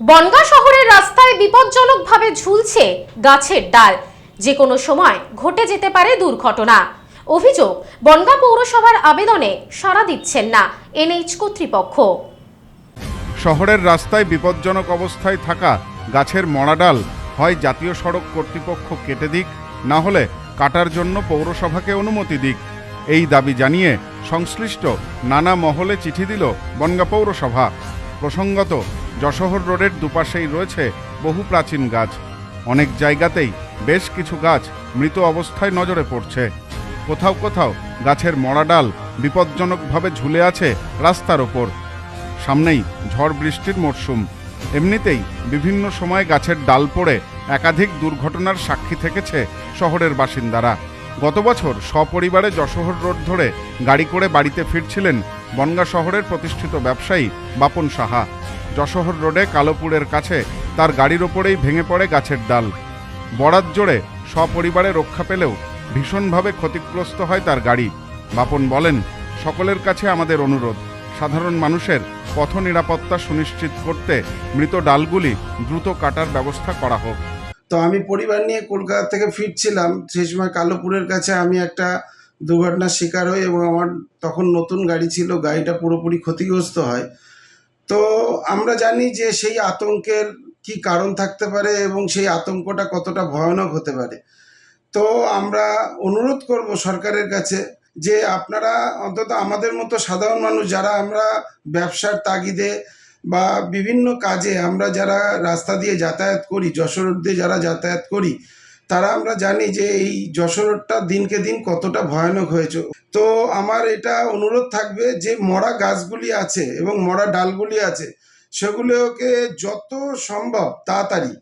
বনগাঁ শহরের রাস্তায় বিপজ্জনকভাবে ঝুলছে গাছের ডাল। যে কোনো সময় ঘটে যেতে পারে দুর্ঘটনা। অভিযোগ, বনগাঁ পৌরসভার আবেদনে সাড়া দিচ্ছেন না এনএইচ কর্তৃপক্ষ। শহরের রাস্তায় বিপজ্জনক অবস্থায় থাকা গাছের মরা ডাল হয় জাতীয় সড়ক কর্তৃপক্ষ কেটে দিক, না হলে কাটার জন্য পৌরসভাকে অনুমতি দিক। এই দাবি জানিয়ে সংশ্লিষ্ট নানা মহলে চিঠি দিল বনগা পৌরসভা। প্রসঙ্গত যশোহর রোডের দুপাশেই রয়েছে বহু প্রাচীন গাছ। অনেক জায়গাতেই বেশ কিছু গাছ মৃত অবস্থায় নজরে পড়ছে। কোথাও কোথাও গাছের মরা ডাল বিপজ্জনকভাবে ঝুলে আছে রাস্তার ওপর। সামনেই ঝড় বৃষ্টির মরশুম। এমনিতেই বিভিন্ন সময় গাছের ডাল পড়ে একাধিক দুর্ঘটনার সাক্ষী থেকেছে শহরের বাসিন্দারা। গত বছর সপরিবারে যশোহর রোড ধরে গাড়ি করে বাড়িতে ফিরছিলেন বনগা শহরের প্রতিষ্ঠিত ব্যবসায়ী বাপন সাহা। যশোহর রোডে কালোপুরের কাছে তার গাড়ির ওপরেই ভেঙে পড়ে গাছের ডাল। বরাত জোরে সপরিবারে রক্ষা পেলেও ভীষণভাবে ক্ষতিগ্রস্ত হয় তার গাড়ি। বাপন বলেন, সকলের কাছে আমাদের অনুরোধ, সাধারণ মানুষের পথ নিরাপত্তা সুনিশ্চিত করতে মৃত ডালগুলি দ্রুত কাটার ব্যবস্থা করা হোক। তো আমি পরিবার নিয়ে কলকাতা থেকে ফিরছিলাম, সেই সময় কালোপুরের কাছে আমি একটা দুর্ঘটনার শিকার হই এবং আমার তখন নতুন গাড়ি ছিল, গাড়িটা পুরোপুরি ক্ষতিগ্রস্ত হয়। তো আমরা জানি যে সেই আতঙ্কের কি কারণ থাকতে পারে এবং সেই আতঙ্কটা কতটা ভয়ানক হতে পারে। তো আমরা অনুরোধ করব সরকারের কাছে যে আপনারা অন্তত আমাদের মতো সাধারণ মানুষ যারা আমরা ব্যবসার তাগিদে বা বিভিন্ন কাজে আমরা যারা রাস্তা দিয়ে যাতায়াত করি, যশোর দিয়ে যারা যাতায়াত করি তারা আমরা জানি যে এই যশোরটা দিনকে দিন কতটা ভয়ানক হয়েছে। তো আমার এটা অনুরোধ থাকবে যে মরা গাছগুলি আছে এবং মরা ডালগুলি আছে, সেগুলোকে যত সম্ভব তাড়াতাড়ি,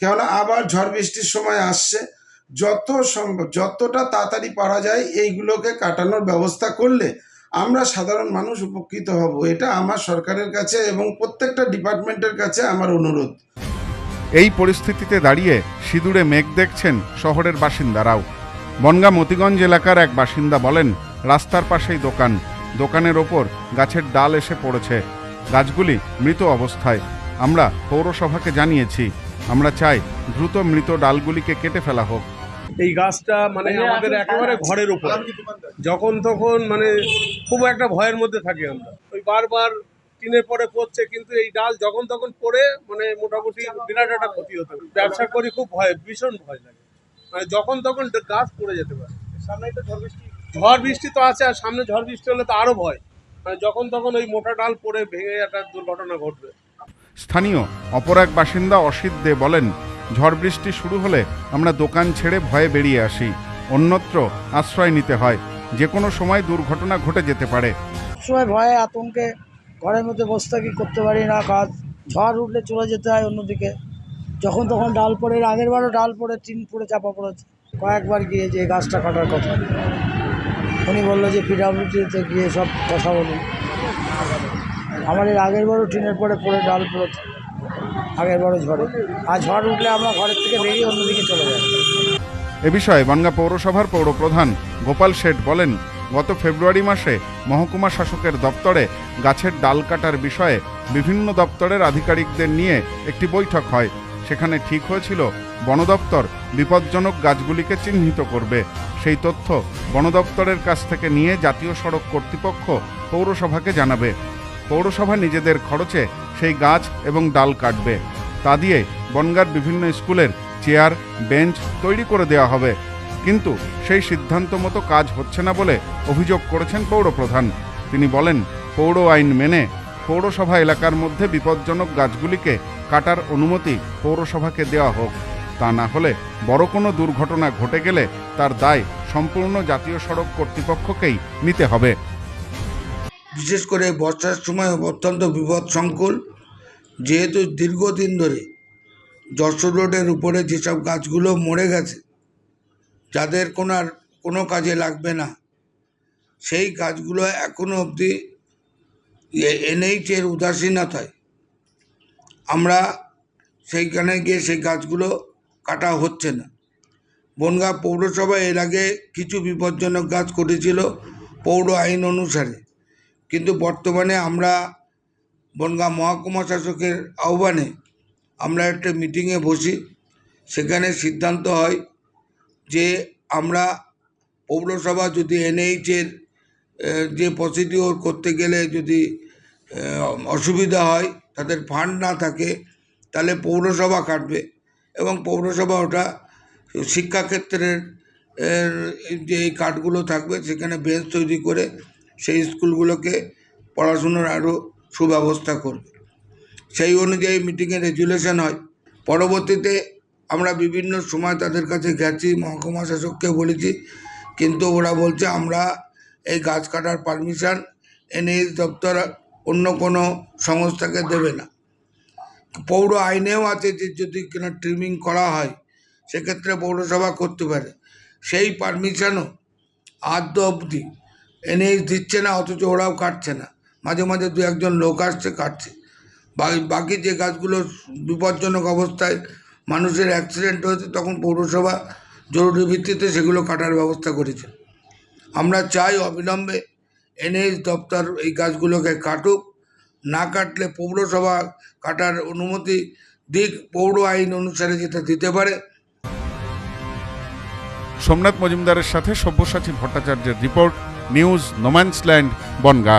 কেননা আবার ঝড় বৃষ্টির সময় আসছে, যত সম্ভব, যতটা তাড়াতাড়ি পারা যায় এইগুলোকে কাটানোর ব্যবস্থা করলে আমরা সাধারণ মানুষ উপকৃত হব। এটা আমার সরকারের কাছে এবং প্রত্যেকটা ডিপার্টমেন্টের কাছে আমার অনুরোধ। এই পরিস্থিতিতে দাঁড়িয়ে সিঁদুরে মেঘ দেখছেন শহরের বাসিন্দারাও। বনগা মতিগঞ্জ এলাকার এক বাসিন্দা বলেন, রাস্তার পাশেই দোকান। দোকানের ওপর গাছের ডাল এসে পড়েছে। গাছগুলি মৃত অবস্থায়। আমরা পৌরসভাকে জানিয়েছি, আমরা চাই দ্রুত মৃত ডালগুলিকে কেটে ফেলা হোক। এই গাছটা মানে আমাদের একেবারে ঘরের উপর। যখন তখন মানে খুব একটা ভয়ের মধ্যে থাকি আমরা। ওই বারবার টিনের পরে পড়ছে কিন্তু এই ডাল যখন তখন পড়ে মানে মোটামুটি বিরাট একটা ক্ষতি হতে। পারে ব্যবসা করি খুব ভয় ভীষণ ভয় লাগে। মানে যখন তখন গাছ পড়ে যেতে পারে। সামনে তো ঝড় বৃষ্টি। ঝড় বৃষ্টি তো আছে আর সামনে ঝড় বৃষ্টি হলে তো আরও ভয়। মানে যখন তখন ওই মোটা ডাল পড়ে ভেঙে একটা দুর্ঘটনা ঘটবে। স্থানীয় অপর এক বাসিন্দা অসিত দে বলেন ঝড় বৃষ্টি শুরু হলে আমরা দোকান ছেড়ে ভয়ে বেরিয়ে আসি। অন্যত্র আশ্রয় নিতে হয়। যে কোনো সময় দুর্ঘটনা ঘটে যেতে পারে। সময় ভয়ে আতঙ্কে ঘরের মধ্যে বসে থাকি, করতে পারি না, কাজ। ঝড় উঠলে চলে যেতে হয় অন্যদিকে। যখন তখন ডাল পড়ে, আগের বারও ডাল পড়ে, টিন পড়ে, চাপা পড়েছে। কয়েকবার গিয়ে যে গাছটা কাটার কথা। উনি বলল যে পিডাব্লিউডিতে গিয়ে সব কথা বলুন। আমার এর আগের বারও টিনের পরে পড়ে, ডাল পড়েছে। আগের বারও ঝড়ে। আর ঝড় উঠলে আমরা ঘরের থেকে বেরিয়ে অন্যদিকে চলে যাই। এ বিষয়ে বনগা পৌরসভার পৌরপ্রধান গোপাল শেঠ বলেন গত ফেব্রুয়ারি মাসে মহকুমা শাসকের দপ্তরে গাছের ডাল কাটার বিষয়ে বিভিন্ন দপ্তরের আধিকারিকদের নিয়ে একটি বৈঠক হয়। সেখানে ঠিক হয়েছিল, বন দপ্তর বিপজ্জনক গাছগুলিকে চিহ্নিত করবে। সেই তথ্য বন দপ্তরের কাছ থেকে নিয়ে জাতীয় সড়ক কর্তৃপক্ষ পৌরসভাকে জানাবে। পৌরসভা নিজেদের খরচে সেই গাছ এবং ডাল কাটবে। তা দিয়ে বনগার বিভিন্ন স্কুলের চেয়ার, বেঞ্চ তৈরি করে দেওয়া হবে। কিন্তু সেই সিদ্ধান্ত মতো কাজ হচ্ছে না বলে অভিযোগ করেছেন পৌরপ্রধান। তিনি বলেন, পৌর আইন মেনে পৌরসভা এলাকার মধ্যে বিপজ্জনক গাছগুলিকে কাটার অনুমতি পৌরসভাকে দেওয়া হোক। তা না হলে বড় কোনো দুর্ঘটনা ঘটে গেলে তার দায় সম্পূর্ণ জাতীয় সড়ক কর্তৃপক্ষকেই নিতে হবে। বিশেষ করে বর্ষার সময় অত্যন্ত বিপদ সংকুল যেহেতু দীর্ঘদিন ধরে যশোর রোডের উপরে যেসব গাছগুলো মরে গেছে যাদের কোনো আর কোনো কাজে লাগবে না। সেই গাছগুলো এখনও অবধি এনএইচের উদাসীনতায়। আমরা সেইখানে গিয়ে সেই গাছগুলো কাটা হচ্ছে না। বনগাঁ পৌরসভা এর আগে কিছু বিপজ্জনক গাছ করেছিল পৌর আইন অনুসারে। কিন্তু বর্তমানে আমরা বনগাঁ মহকুমা শাসকের আহ্বানে আমরা একটা মিটিংয়ে বসি। সেখানে সিদ্ধান্ত হয় যে আমরা পৌরসভা যদি এনএইচের যে প্রসিডিওর করতে গেলে যদি অসুবিধা হয়, তাদের ফান্ড না থাকে, তাহলে পৌরসভা কাটবে। এবং পৌরসভা ওটা শিক্ষাক্ষেত্রের যে এই কার্ডগুলো থাকবে, সেখানে বেঞ্চ তৈরি করে সেই স্কুলগুলোকে পড়াশুনোর আরও সুব্যবস্থা করবে। সেই অনুযায়ী মিটিংয়ে রেজুলেশন হয়। পরবর্তীতে আমরা বিভিন্ন সময় তাদের কাছে গেছি, মহকুমা শাসককে বলেছি, কিন্তু ওরা বলছে আমরা এই গাছ কাটার পারমিশন এনএইচ দপ্তর অন্য কোনো সংস্থাকে দেবে না। পৌর আইনেও আছে যে যদি কিনা ট্রিমিং করা হয়, সেক্ষেত্রে পৌরসভা করতে পারে। সেই পারমিশনও আদ্য অবধি এনএইচ দিচ্ছে না, অথচ ওরাও কাটছে না। মাঝে মাঝে দু একজন লোক আসছে, কাটছে। বাকি যে গাছগুলো বিপজ্জনক অবস্থায় মানুষের অ্যাক্সিডেন্ট হয়েছে, তখন পৌরসভা জরুরি ভিত্তিতে সেগুলো কাটার ব্যবস্থা করেছে। আমরা চাই অবিলম্বে এনএইচ দপ্তর এই গাছগুলোকে কাটুক, না কাটলে পৌরসভা কাটার অনুমতি দিক পৌর আইন অনুসারে যেটা দিতে পারে। সোমনাথ মজুমদারের সাথে সব্যসাচী ভট্টাচার্যের report, news no man's land Bangaon.